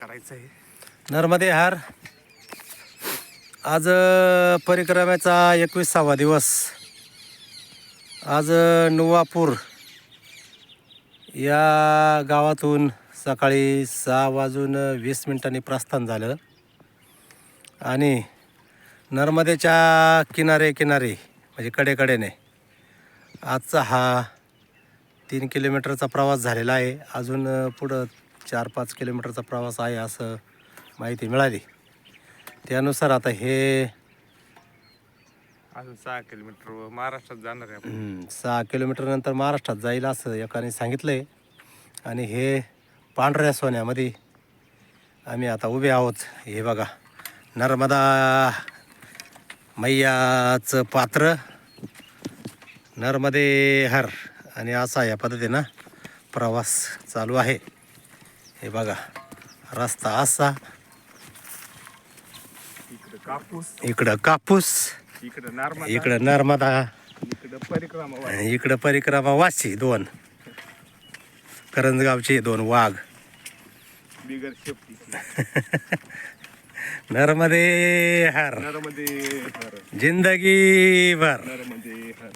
करायचं आहे नर्मदे हार. आज परिक्रमेचा एकवीसावा दिवस. आज नुवापूर या गावातून सकाळी सहा वाजून वीस मिनिटांनी प्रस्थान झालं. आणि नर्मदेच्या किनारे किनारे म्हणजे कडेकडेने आजचा हा तीन किलोमीटरचा प्रवास झालेला आहे. अजून पुढं चार पाच किलोमीटरचा प्रवास आहे असं माहिती मिळाली. त्यानुसार आता हे अजून सहा किलोमीटर महाराष्ट्रात जाणार आहे आपण. हम्म, सहा किलोमीटर नंतर महाराष्ट्रात जाईल असं एकाने सांगितलं आहे आणि हे पांढऱ्या सोन्यामध्ये आम्ही आता उभे आहोत. हे बघा नर्मदा मैयाचं पात्र नर्मदे हर आणि असा या पद्धतीनं प्रवास चालू आहे. हे बघा रस्ता असा. इकडं कापूस. इकडं कापूस. इकडं नार्मदा. इकडं नर्मदा. इकडं परिक्रमा आणि इकडं परिक्रमा वाची दोन. करंजगावचे दोन वाघ. बिगर शेपटी. नर्मदे हर. नरमध्ये हर. जिंदगी भर नरमध्ये हर.